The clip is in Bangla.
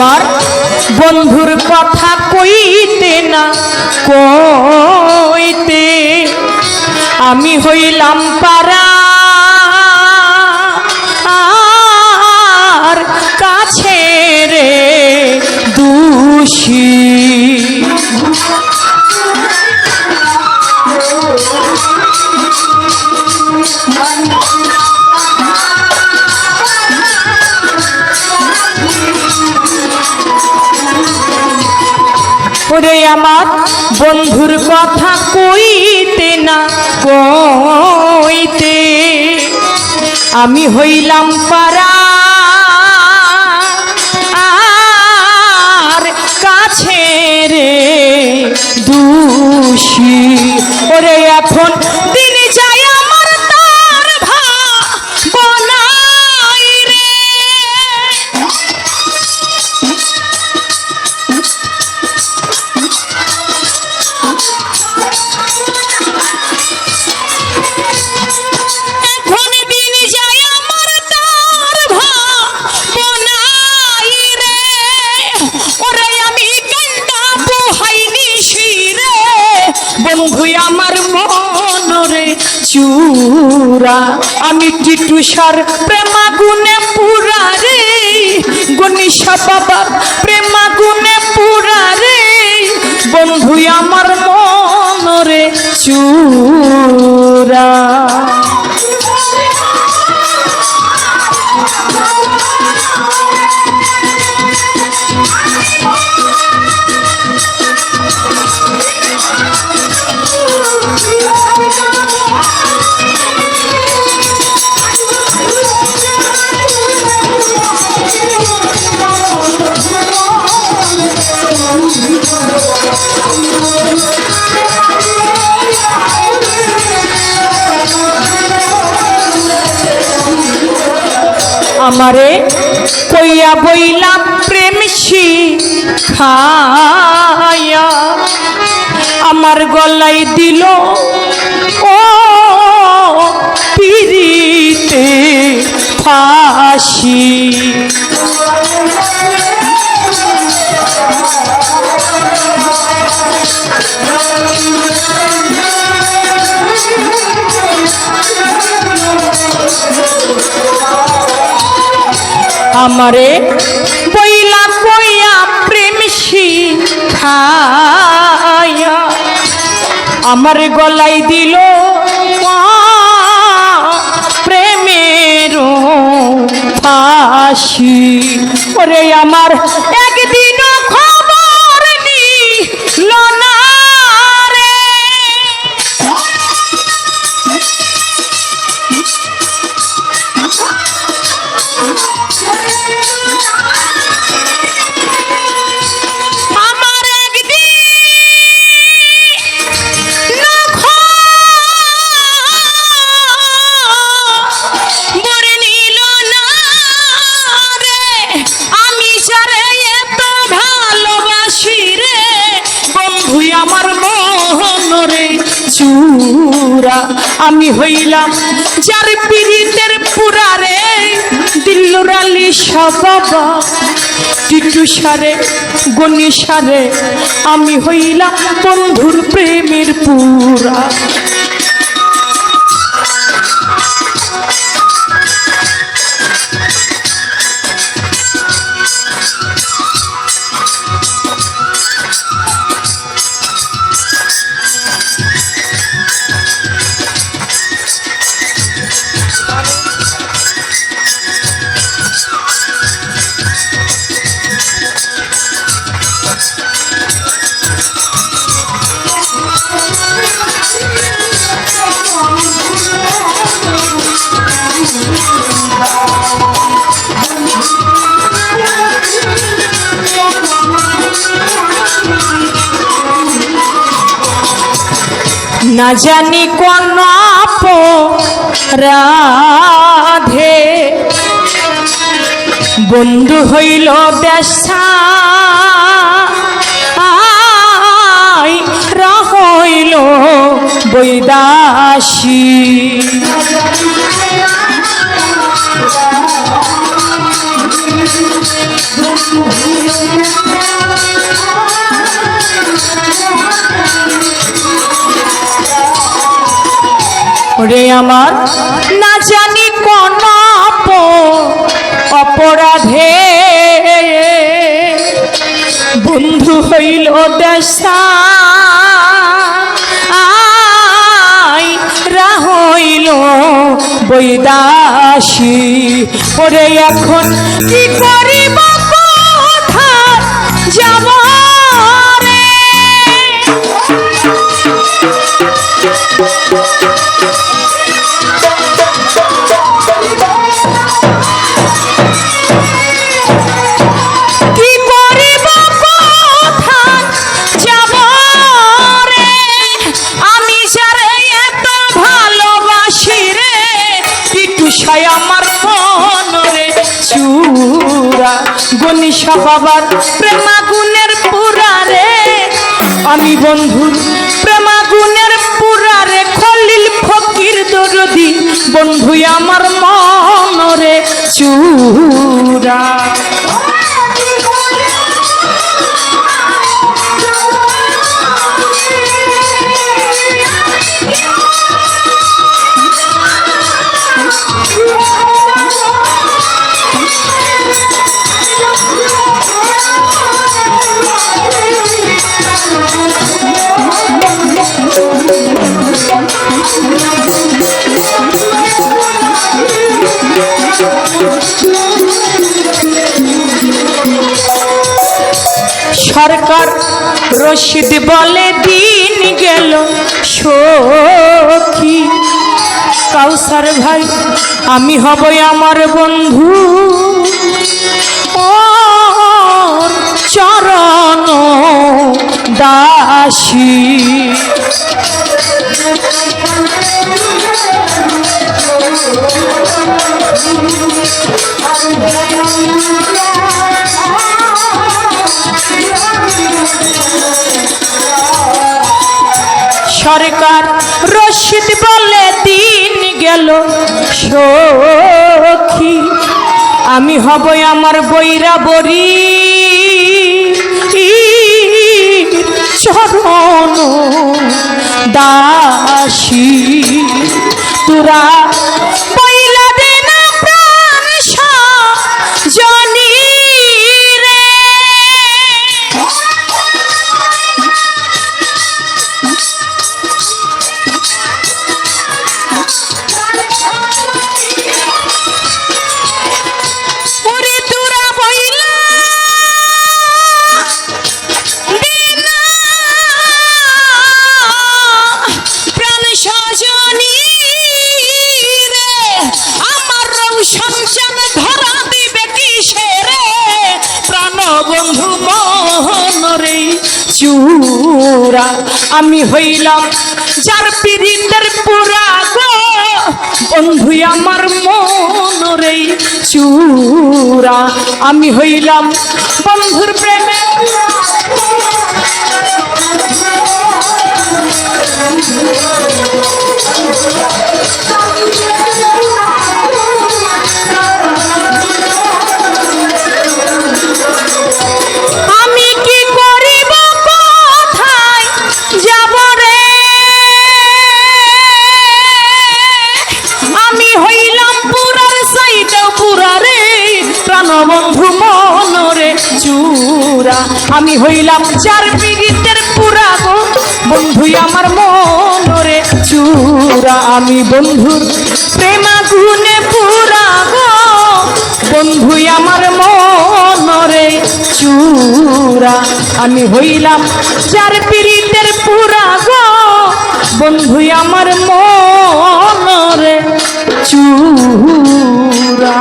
আমার বন্ধুর কথা কইতে না কইতে। আমি হইলাম পারা ওরে আমার বন্ধুর কথা কইতে না কইতে। আমি হইলাম পারা চূড়া। আমি টিটুষার প্রেমা গুনে পুরা রে। গণিসা বাবার প্রেমা গুনে পুরা রে। বন্ধু আমার মনরে চূড়া। আমারে কইয়া বইলা প্রেম খায়া আমার গলায় দিল ও পিরিতে ফাঁসি। আমারে বইলা কইয়া প্রেম শিখায়া আমার গলাই দিল প্রেমের ফাঁসি। ওরে আমার চূড়া আমি হইলাম যার পীড়িতের পুরা রে দিল্লুরালি টিটু সারে, গনি সারে, আমি হইলাম বন্ধুর প্রেমের পুরা। না জানি কোন রাধে বন্ধু হইল বেশা রহইল বৈদাসী। ওরে আমার। না জানি কোন অপরাধে। বন্ধু হইল দেশা। রাহইল বৈদাসী। ওরে এখন কি করিব কোথায় যাব আমার মন রে চূড়া। সবাবার বাবার প্রেমাগুনের পুরা রে আমি বন্ধুর প্রেমাগুনের পুরা রে খলিল ফকির দরদি বন্ধু আমার মন রে চূড়া। সরকার রশিদ বলে দিন গেল সখী। কাউসার ভাই আমি হব আমার বন্ধু। চরণ দাসী। সরকার রশিদ বলে দিন গেল সখী। আমি হব আমার বৈরা বরি। চরণ দাসী। তোরা চূড়া আমি হইলাম যার পীড়িতের পুরা গো। বন্ধু, আমার মন রে চূড়া আমি হইলাম বন্ধুর প্রেমে প্রাণবন্ধু মন রে চূড়া আমি হইলাম চার পীড়িতের পুরা গো। বন্ধু আমার মনরে চূড়া আমি বন্ধুর প্রেমা গুনে পুরা গো। বন্ধু আমার মন রে চূড়া আমি হইলাম চার পীড়িতের পুরা গো। বন্ধু আমার মন রে চূড়া